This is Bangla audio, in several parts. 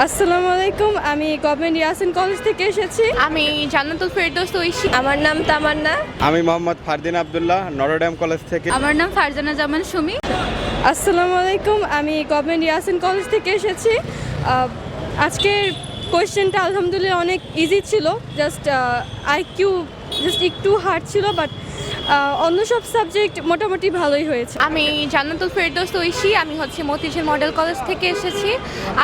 আসসালামু আলাইকুম আমি গভর্নমেন্ট ইয়াসিন কলেজ থেকে এসেছি। আমি জান্নাতুল ফেরদৌস ঐশী আমার নাম তামান্না। আমি Mohammad Fardin Abdullah Notre Dame college থেকে। আমার নাম ফারজানা জামান সুমি। আসসালামু আলাইকুম আমি গভর্নমেন্ট ইয়াসিন কলেজ থেকে এসেছি। আজকের কোয়েশ্চেনটা আলহামদুলিল্লাহ অনেক ইজি ছিল জাস্ট আইকিউ জাস্ট একটু হার্ড ছিল বাট অন্য সব সাবজেক্ট মোটামুটি ভালোই হয়েছে। আমি জান্নাতুল ফেরদৌস ঐশী আমি হচ্ছে মতিঝিল মডেল কলেজ থেকে এসেছি।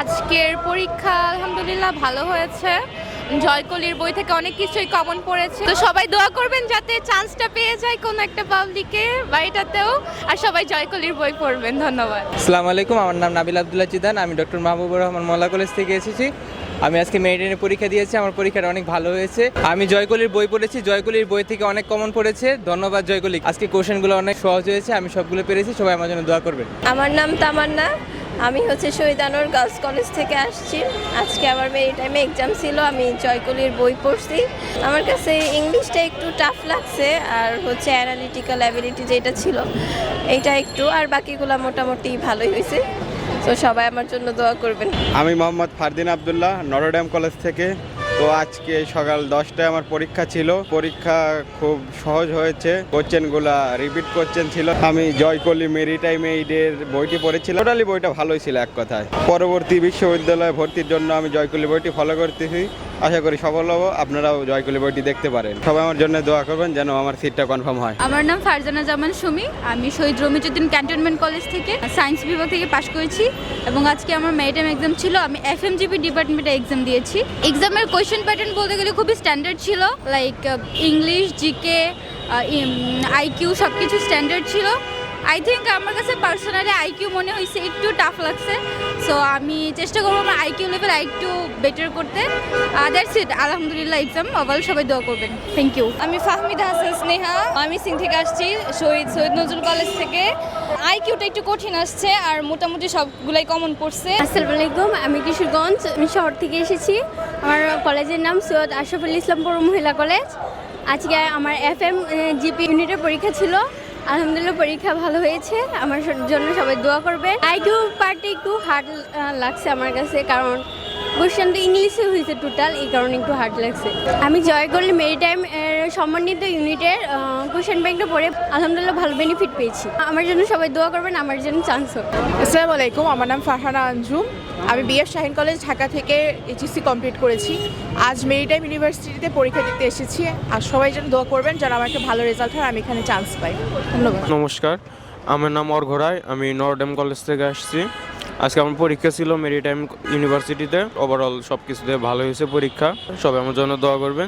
আজকের পরীক্ষা আলহামদুলিল্লাহ ভালো হয়েছে। জয়কলির বই থেকে অনেক কিছুই কমন পড়েছে। তো সবাই দোয়া করবেন যাতে চান্সটা পেয়ে যায় কোনো একটা পাবলিকে বা এটাতেও আর সবাই জয়কলির বই পড়বেন ধন্যবাদ। আসসালামু আলাইকুম আমার নাম নাবিল আবদুল্লাহ চিদান আমি ডক্টর মাহবুবুর রহমান মোল্লা কলেজ থেকে এসেছি। আমি আজকে মেরিটাইনের পরীক্ষা দিয়েছি, আমার পরীক্ষাটা অনেক ভালো হয়েছে। আমি জয়কলির বই পড়েছি, জয়কলির বই থেকে অনেক কমন পড়েছে। ধন্যবাদ জয়কলি। আজকে কোশ্চেনগুলো অনেক সহজ হয়েছে, আমি সবগুলো পেরেছি, সবাই আমার জন্য দোয়া করবেন। আমার নাম তামান্না, আমি হচ্ছে শহীদ আনোয়ার গার্লস কলেজ থেকে আসছি। আজকে আমার মেরি টাইমে এক্সাম ছিল, আমি জয়কলির বই পড়ছি। আমার কাছে ইংলিশটা একটু টাফ লাগছে, আর হচ্ছে অ্যানালিটিক্যাল অ্যাবিলিটি যেটা ছিল এইটা একটু, আর বাকিগুলো মোটামুটি ভালোই হয়েছে। তো সবাই আমার জন্য দোয়া করবেন। আমি Mohammad Fardin Abdullah Notre Dame college থেকে। তো আজকে সকাল দশটায় আমার পরীক্ষা ছিল। পরীক্ষা খুব সহজ হয়েছে। কোশ্চেনগুলা রিপিট কোশ্চেন ছিল। আমি জয়কলি মেরিটাইম এইডের বইটি পড়েছিলাম। টোটালি বইটা ভালোই ছিল এক কথায়। পরবর্তী বিশ্ববিদ্যালয়ে ভর্তির জন্য আমি জয়কলি বইটি ফলো করতেছি। আশা করি সফল হব। আপনারাও জয়কলি বইটি দেখতে পারেন। সবাই আমার জন্য দোয়া করবেন যেন আমার সিটটা কনফার্ম হয়। আমার নাম ফারজানা জামান সুমি। আমি শহীদ রমিজুদ্দিন ক্যান্টনমেন্ট কলেজ থেকে সায়েন্স বিভাগ থেকে পাশ করেছি এবং আজকে আমার মেরিটাইম এক্সাম ছিল। আমি এফএমজিপি ডিপার্টমেন্টে এক্সাম দিয়েছি। এক্সামের কোয়েশ্চেন প্যাটার্ন বলতে গেলে খুবই স্ট্যান্ডার্ড ছিল। লাইক ইংলিশ জিকে আইকিউ সব কিছু স্ট্যান্ডার্ড ছিল। আই থিঙ্ক আমার কাছে পার্সোনালি আইকিউ মনে হয়েছে একটু টাফ লাগছে। সো আমি চেষ্টা করব আমার আইকিউ লেভেল আরেকটু বেটার করতে। দ্যাটস ইট আলহামদুলিল্লাহ এক্সাম ওভারঅল সবাই দোয়া করবেন। থ্যাংক ইউ আমি ফাহমিদা হাসান স্নেহা। আমি সিং থেকে আসছি শহীদ সৈয়দ নজরুল কলেজ থেকে। আইকিউটা একটু কঠিন আসছে আর মোটামুটি সবগুলাই কমন পড়ছে আসসালামু আলাইকুম আমি কিশোরগঞ্জ। আমি শহর থেকে এসেছি। আমার কলেজের নাম সৈয়দ আশরাফুল ইসলাম পৌর মহিলা কলেজ। আজকে আমার এফ এম জিপি ইউনিটের পরীক্ষা ছিল। আলহামদুলিল্লাহ, পরীক্ষা ভালো হয়েছে। আমার জন্য সবাই দোয়া করবে। আইকিউ পার্টে একটু হার্ড লাগছে আমার কাছে, কারণ কোশ্চেনটা ইংলিশে হয়েছে টোটাল এই কারণে একটু হার্ড লাগছে। আমি জয় করলে মেরি মেরিটাইম সমন্বিত ইউনিটের কোশ্চেন ব্যাংকটা পড়ে আলহামদুলিল্লাহ ভালো বেনিফিট পেয়েছি। আমার জন্য সবাই দোয়া করবেন আমার জন্য চান্স হোক। আসসালামু আলাইকুম আমার নাম ফারহানা আঞ্জুম। আমি বিএফ শাহিন কলেজ ঢাকা থেকে এইচএসসি কমপ্লিট করেছি। আজ মেরিটাইম ইউনিভার্সিটিতে পরীক্ষা দিতে এসেছি। আর সবাই যেন দোয়া করবেন যেন আমার একটা ভালো রেজাল্ট হয় আমি এখানে চান্স পাই। ধন্যবাদ। নমস্কার আমার নাম অর্ঘরাই আমি নরডেম কলেজ থেকে আসছি। আজকে আমার পরীক্ষা ছিল মেরিটাইম ইউনিভার্সিটিতে ওভারঅল সব কিছুতে ভালো হয়েছে পরীক্ষা। সবাই আমার জন্য দোয়া করবেন।